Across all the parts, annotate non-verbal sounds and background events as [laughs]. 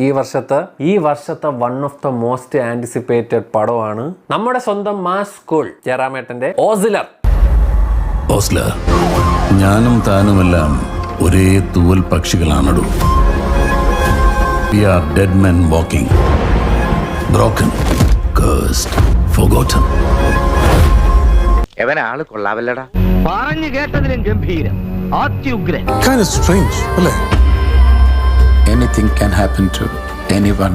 ഈ വർഷത്തെ ഈ വർഷത്തെ one of the most anticipated പടമാണ് നമ്മുടെ സ്വന്തം മാസ് സ്കൂൾ ജയറാമേട്ടന്റെ ഓസിലർ. ഓസ്ലർ ഞാനും താനുമെല്ലാം ഒരേ തൂവൽ പക്ഷികളാണടു. We are dead men walking broken forgotten. എവൻ ആൾ കൊള്ളാവല്ലടാ? പറഞ്ഞു കേട്ടതിലും ഗംഭീരം. അത്യുഗ്രൻ strange അല്ലേ? Anything can happen to anyone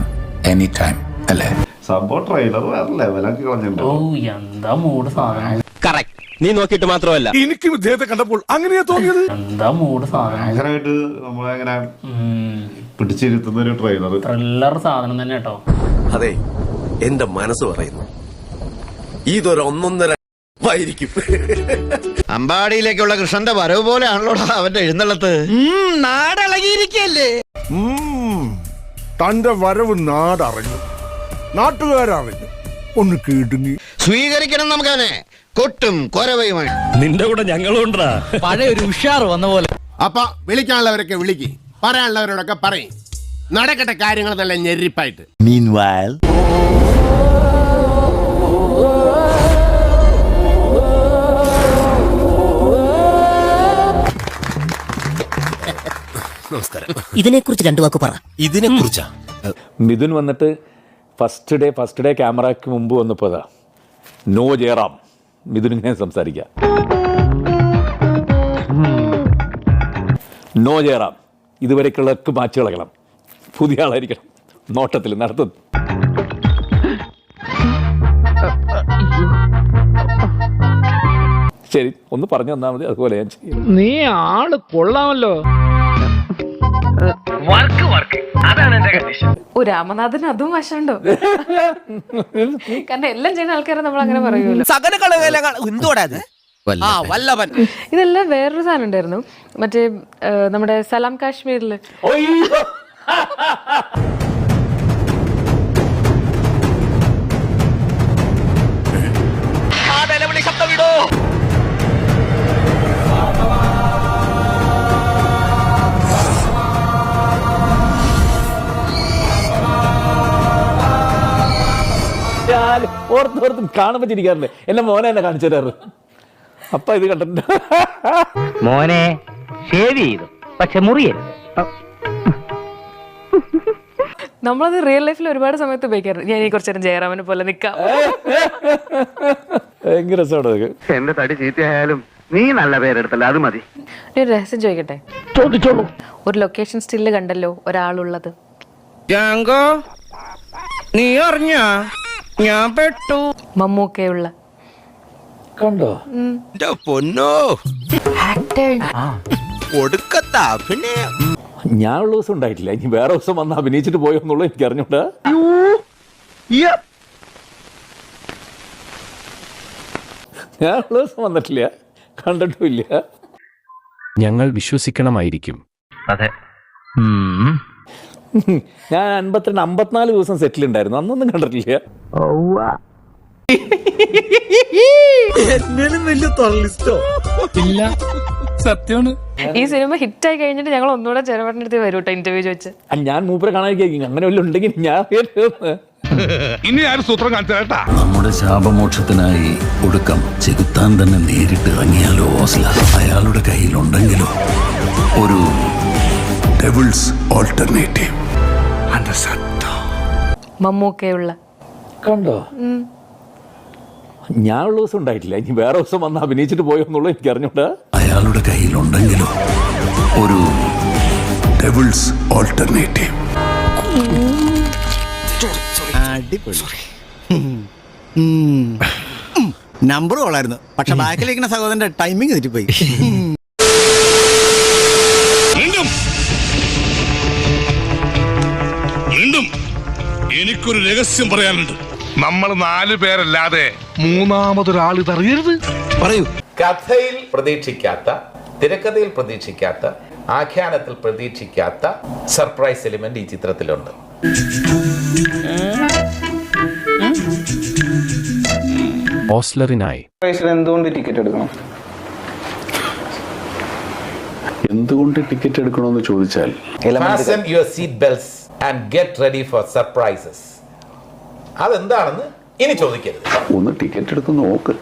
any time അല്ലേ? സംഭവം ട്രെയിലർ വേറെ ലെവലൊക്കെ കളഞ്ഞിട്ടുണ്ട്. ഓ എന്താ മൂഡ് സാധനം? നീ നോക്കിയിട്ട് മാത്രമല്ല. എനിക്കും ഇദ്ദേഹത്തെ കണ്ടപ്പോൾ അങ്ങനെയാ തോന്നിയത്. എന്താ മൂഡ് സാധനം? ഭയങ്കരമായിട്ട് നമ്മളെങ്ങനെ പിടിച്ചിരുത്തുന്ന ഒരു ട്രെയിലർ ത്രില്ലർ സാധനം തന്നെ കേട്ടോ. അതെ എന്റെ മനസ്സ് പറയുന്നു. ഇതൊരു ഒന്നൊന്നര ആയിരിക്കും. അമ്പാടിയിലേക്കുള്ള കൃഷ്ണന്റെ വരവ് പോലെയാണല്ലോ അവന്റെ എഴുന്നള്ളത്ത്. തന്റെ വരവ് നാടറിഞ്ഞു. നാട്ടുകാരറിഞ്ഞു. ഒന്ന് കേട്ടുങ്ങി സ്വീകരിക്കണം നമുക്കവനെ. കൊട്ടും കൊരവയുമായി നിന്റെ കൂടെ ഞങ്ങളുണ്ടാ പഴയ ഒരു ഉഷാർ വന്ന പോലെ. അപ്പൊ വിളിക്കാനുള്ളവരൊക്കെ വിളിക്ക്. പറയാനുള്ളവരോടൊക്കെ പറയും. നടക്കട്ടെ കാര്യങ്ങൾ നല്ല ഞെരിപ്പായിട്ട് [laughs] ഇതിനെക്കുറിച്ച് രണ്ടു വാക്ക് പറ. ഇതിനെ കുറിച്ചാ മിഥുൻ വന്നിട്ട് ഫസ്റ്റ് ഡേ ഫസ്റ്റ് ഡേ ക്യാമറയ്ക്ക് മുമ്പ് വന്നപ്പോൾ അതാ. നോ ജയറാം. മിഥുൻ ഇങ്ങനെ സംസാരിക്കുക നോ ജയറാം. ഇതുവരെക്കുള്ളതൊക്കെ മാച്ച് കളയണം. പുതിയ ആളായിരിക്കണം. നോട്ടത്തിൽ നടത്തും. ശരി ഒന്ന് പറഞ്ഞു തന്നാൽ മതി. അതുപോലെ ഞാൻ ചെയ്യും. നീ ആൾ കൊള്ളാമല്ലോ. ഓ രാമനാഥന് അതും വശമുണ്ടോ? കാരണം എല്ലാം ചെയ്യുന്ന ആൾക്കാരെ നമ്മൾ അങ്ങനെ പറയുമല്ലോ. സകല എന്തോടാ അത് ആ വല്ലവൻ ഇതെല്ലാം വേറൊരു സാധനം ഉണ്ടായിരുന്നു. മറ്റേ നമ്മുടെ സലാം കാശ്മീരിൽ ഞാൻ ഓർത്തോർത്തും കാണുമ്പോൾ ചിരിക്കാറില്ലേ എന്നെ മോനെ എന്നെ കാണിച്ചു തരാറ്. അപ്പൊ ഇത് കണ്ടിട്ടുണ്ട്. മോനെ ഷേവ് ചെയ്തു. പക്ഷെ മുറിയരുത്. നമ്മളത് റിയൽ ലൈഫിൽ ഒരുപാട് സമയത്ത് ഉപയോഗിക്കാറുണ്ട് ഞാൻ ഈ കുറച്ചു നേരം ജയറാമനെ പോലെ നിൽക്കാം ഭയങ്കര രസമാണ് അതൊക്കെ. എന്റെ തടി ചീത്തയായാലും നീ നല്ല പേരെടുത്തല്ല അത് മതി. ഞാൻ ഒരു രഹസ്യം ചോദിക്കട്ടെ? ചോദിച്ചോളൂ. ഒരു ലൊക്കേഷൻ സ്റ്റില്ല് കണ്ടല്ലോ ഒരാളുള്ളത്. ജാങ്കോ നീ അറിഞ്ഞ? ഞാൻ പെട്ടു. മമ്മൂക്കയുള്ള. കണ്ടോ? പൊന്നോ. ഒടുക്കത്ത അഭിനയം. ഞാനുള്ള ദിവസം ഉണ്ടായിട്ടില്ല. ഇനി വേറെ ദിവസം വന്ന് അഭിനയിച്ചിട്ട് പോയോ എന്നുള്ളത് എനിക്ക് അറിഞ്ഞൂടാ. ഞാനുള്ള ദിവസം വന്നിട്ടില്ല. കണ്ടിട്ടുമില്ല. ഞങ്ങൾ വിശ്വസിക്കണമായിരിക്കും. അതെ. ഞാൻ അൻപത്തിരണ്ട് അമ്പത്തിനാല് ദിവസം സെറ്റിൽ ഉണ്ടായിരുന്നു. അന്നൊന്നും കണ്ടിട്ടില്ല. ഈ സിനിമ ഹിറ്റ് ആയി കഴിഞ്ഞിട്ട് ഞങ്ങൾ ഒന്നുകൂടെ ചെറുപേട്ടന്റെ അടുത്ത് വരും കേട്ടോ ഇന്റർവ്യൂ ചോദിച്ച് ഞാൻ മൂപ്പരെ കാണാതിരിക്കും അങ്ങനെ വല്ലതും ഉണ്ടെങ്കിൽ ഞാൻ ഇനി ആരും സൂത്രം കാണിച്ചാ നമ്മുടെ ശാപമോക്ഷത്തിനായി ഒടുക്കം ചെകുത്താൻ തന്നെ നേരിട്ട് ഇറങ്ങിയാലോ ഓസ്ല? അയാളുടെ കയ്യിലുണ്ടെങ്കിലോ? ഒരു ഡെവിൾസ് ഓൾട്ടർനേറ്റീവ് മമ്മൂക്കയുള്ള കണ്ടോ ഞാനുള്ള ദിവസം ഉണ്ടായിട്ടില്ല ഇനി വേറെ ദിവസം വന്ന് അഭിനയിച്ചിട്ട് പോയോ എന്നുള്ളത് എനിക്ക് അറിഞ്ഞൂടാ അയാളുടെ കയ്യിലുണ്ടെങ്കിലോ ഒരു ഡെവിൾസ് ഓൾട്ടർനേറ്റീവ് നമ്പർ കൊള്ളായിരുന്നു പക്ഷെ ബാക്കിലിരിക്കുന്ന സഹോദരന്റെ ടൈമിങ് തെറ്റിപ്പോയി എനിക്കൊരു രഹസ്യം പറയാനുണ്ട്. നമ്മൾ നാല് പേരല്ലാതെ മൂന്നാമതൊരാൾ ഇതറിയരുത് പറയൂ. കഥയിൽ പ്രതീക്ഷിക്കാത്ത തിരക്കഥയിൽ പ്രതീക്ഷിക്കാത്ത ആഖ്യാനത്തിൽ പ്രതീക്ഷിക്കാത്ത സർപ്രൈസ് എലിമെന്റ് ഈ ചിത്രത്തിലുണ്ട്. ഓസ്ലറിനായി എന്തുകൊണ്ട് ടിക്കറ്റ് എടുക്കണം? എന്തുകൊണ്ട് ടിക്കറ്റ് എടുക്കണമെന്ന് ചോദിച്ചാൽ. And get ready for surprises അതെന്താണെന്ന് ഇനി ചോദിക്കരുത്. ഒന്ന് ടിക്കറ്റ് എടുത്ത് നോക്ക്.